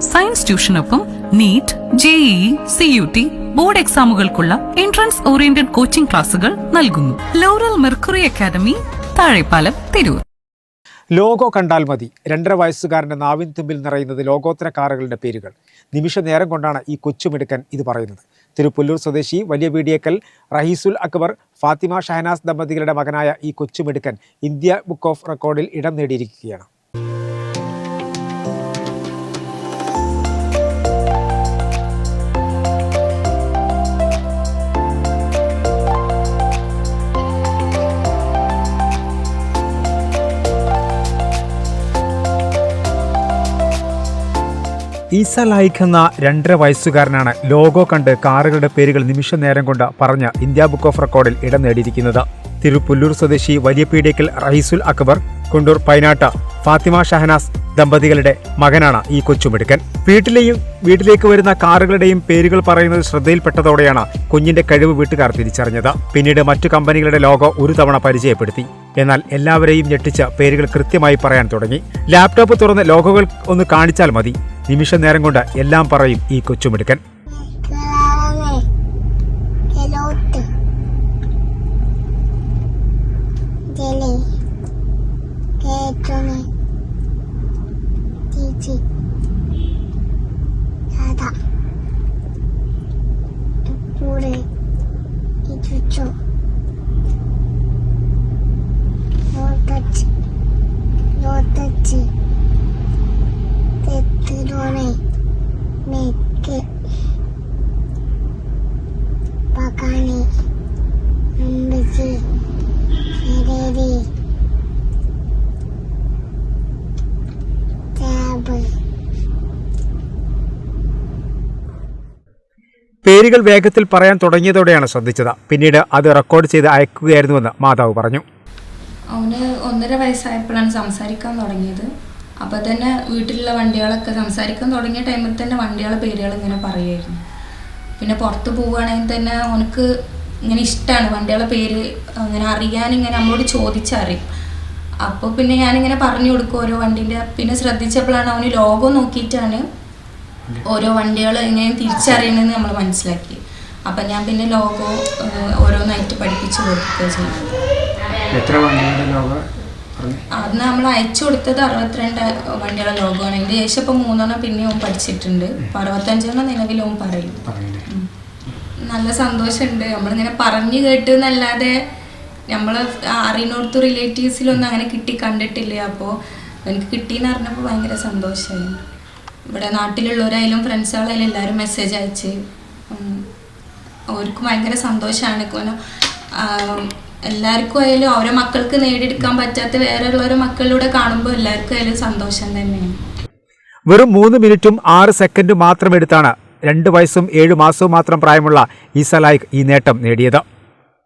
Science ട്യൂഷനൊപ്പം NEET JEE C U T board എക്സാമുകൾക്കുള്ള entrance oriented coaching ക്ലാസുകൾ നൽകുന്നു. Laurel Mercury Academy Thazhepalam Tirur. Logo കണ്ടാൽ മതി. രണ്ടര വയസ്സുകാരന്റെ നാവിൻ തുമ്പിൽ നിറയുന്നത് ലോകോത്തര കാറുകളുടെ പേരുകൾ. നിമിഷ നേരം കൊണ്ടാണ് ഈ കൊച്ചുമിടുക്കൻ ഇത് പറയുന്നത്. തിരുപ്പുല്ലൂർ സ്വദേശി വലിയ വീടിയേക്കൽ റഹീസുൽ അക്ബർ ഫാത്തിമ ഷഹനാസ് ദമ്പതികളുടെ മകനായ ഈ കൊച്ചുമിടുക്കൻ ഇന്ത്യ ബുക്ക് ഓഫ് റെക്കോർഡിൽ ഇടം നേടിയിരിക്കുകയാണ്. ഈസ ലായിഖ് എന്ന രണ്ടര വയസ്സുകാരനാണ് ലോഗോ കണ്ട് കാറുകളുടെ പേരുകൾ നിമിഷ നേരം കൊണ്ട് പറഞ്ഞ് ഇന്ത്യ ബുക്ക് ഓഫ് റെക്കോർഡിൽ ഇടം നേടിയിരിക്കുന്നത്. തിരുപ്പുല്ലൂർ സ്വദേശി വലിയ പീഡിയക്കൽ റഹീസുൽ അക്ബർ കുണ്ടൂർ പൈനാട്ട ഫാത്തിമ ഷഹനാസ് ദമ്പതികളുടെ മകനാണ് ഈ കൊച്ചുമിടുക്കൻ. വീട്ടിലെയും വീട്ടിലേക്ക് വരുന്ന കാറുകളുടെയും പേരുകൾ പറയുന്നത് ശ്രദ്ധയിൽപ്പെട്ടതോടെയാണ് കുഞ്ഞിന്റെ കഴിവ് വീട്ടുകാർ തിരിച്ചറിഞ്ഞത്. പിന്നീട് മറ്റു കമ്പനികളുടെ ലോഗോ ഒരു തവണ പരിചയപ്പെടുത്തി. എന്നാൽ എല്ലാവരെയും ഞെട്ടിച്ച് പേരുകൾ കൃത്യമായി പറയാൻ തുടങ്ങി. ലാപ്ടോപ്പ് തുറന്ന് ലോഗോകൾ ഒന്ന് കാണിച്ചാൽ മതി. നിമിഷ നേരം കൊണ്ട് എല്ലാം പറയും ഈ കൊച്ചുമിടുക്കൻ. Thank Kelote. പേരുകൾ വേഗത്തിൽ പറയാൻ തുടങ്ങിയതോടെയാണ് ശ്രദ്ധിച്ചത്. പിന്നീട് അത് റെക്കോർഡ് ചെയ്ത് അയക്കുകയായിരുന്നുവെന്ന് മാതാവ് പറഞ്ഞു. അവന് ഒന്നര വയസ്സായപ്പോഴാണ് സംസാരിക്കാൻ തുടങ്ങിയത്. അപ്പോൾ തന്നെ വീട്ടിലുള്ള വണ്ടികളൊക്കെ സംസാരിക്കാൻ തുടങ്ങിയ ടൈമിൽ തന്നെ വണ്ടികളെ പേരുകൾ ഇങ്ങനെ പറയുമായിരുന്നു. പിന്നെ പുറത്ത് പോവുകയാണെങ്കിൽ തന്നെ അവനക്ക് ഇങ്ങനെ ഇഷ്ടമാണ് വണ്ടികളെ പേര് അങ്ങനെ അറിയാൻ ഇങ്ങനെ നമ്മളോട് ചോദിച്ചറിയും. അപ്പോൾ പിന്നെ ഞാനിങ്ങനെ പറഞ്ഞു കൊടുക്കും ഓരോ വണ്ടീന്റെ. പിന്നെ ശ്രദ്ധിച്ചപ്പോഴാണ് അവന് ലോഗോ നോക്കിയിട്ടാണ് ഓരോ വണ്ടികൾ എങ്ങനെയും തിരിച്ചറിയണമെന്ന് നമ്മൾ മനസ്സിലാക്കി. അപ്പം ഞാൻ പിന്നെ ലോഗോ ഓരോന്നായിട്ട് പഠിപ്പിച്ച് കൊടുക്കുക ചെയ്യുന്നത് എത്ര വണ്ടികളുടെ ലോഗോ? അന്ന് നമ്മൾ അയച്ചു കൊടുത്തത് അറുപത്തിരണ്ട് വണ്ടികളുടെ ലോഗോ ആണ്. എന്റെ ശേഷം ഇപ്പം മൂന്നെണ്ണം പിന്നെ ഓൻ പഠിച്ചിട്ടുണ്ട്. അപ്പം അറുപത്തഞ്ചെണ്ണം നിലവിൽ ഓൻ പറയും. നല്ല സന്തോഷമുണ്ട്. നമ്മളിങ്ങനെ പറഞ്ഞു കേട്ട് എന്നല്ലാതെ നമ്മൾ അറിയുന്നിടത്ത് റിലേറ്റീവ്സിലൊന്നും അങ്ങനെ കിട്ടി കണ്ടിട്ടില്ല. അപ്പോൾ എനിക്ക് കിട്ടിയെന്ന് അറിഞ്ഞപ്പോൾ ഭയങ്കര സന്തോഷമായി. ഇവിടെ നാട്ടിലുള്ളവരായാലും ഫ്രണ്ട്സുകളായാലും എല്ലാവരും മെസ്സേജ് അയച്ച്. അവർക്ക് ഭയങ്കര സന്തോഷമാണ് എല്ലാവർക്കും ആയാലും അവരെ മക്കൾക്ക് നേടിയെടുക്കാൻ പറ്റാത്ത വേറെ ഉള്ളവരെ മക്കളിലൂടെ കാണുമ്പോൾ എല്ലാവർക്കും ആയാലും സന്തോഷം തന്നെയാണ്. വെറും മൂന്ന് മിനിറ്റും ആറ് സെക്കൻഡും മാത്രം എടുത്താണ്. രണ്ട് വയസ്സും ഏഴ് മാസവും മാത്രം പ്രായമുള്ള ഈസ ലായിഖ് ഈ നേട്ടം നേടിയത്.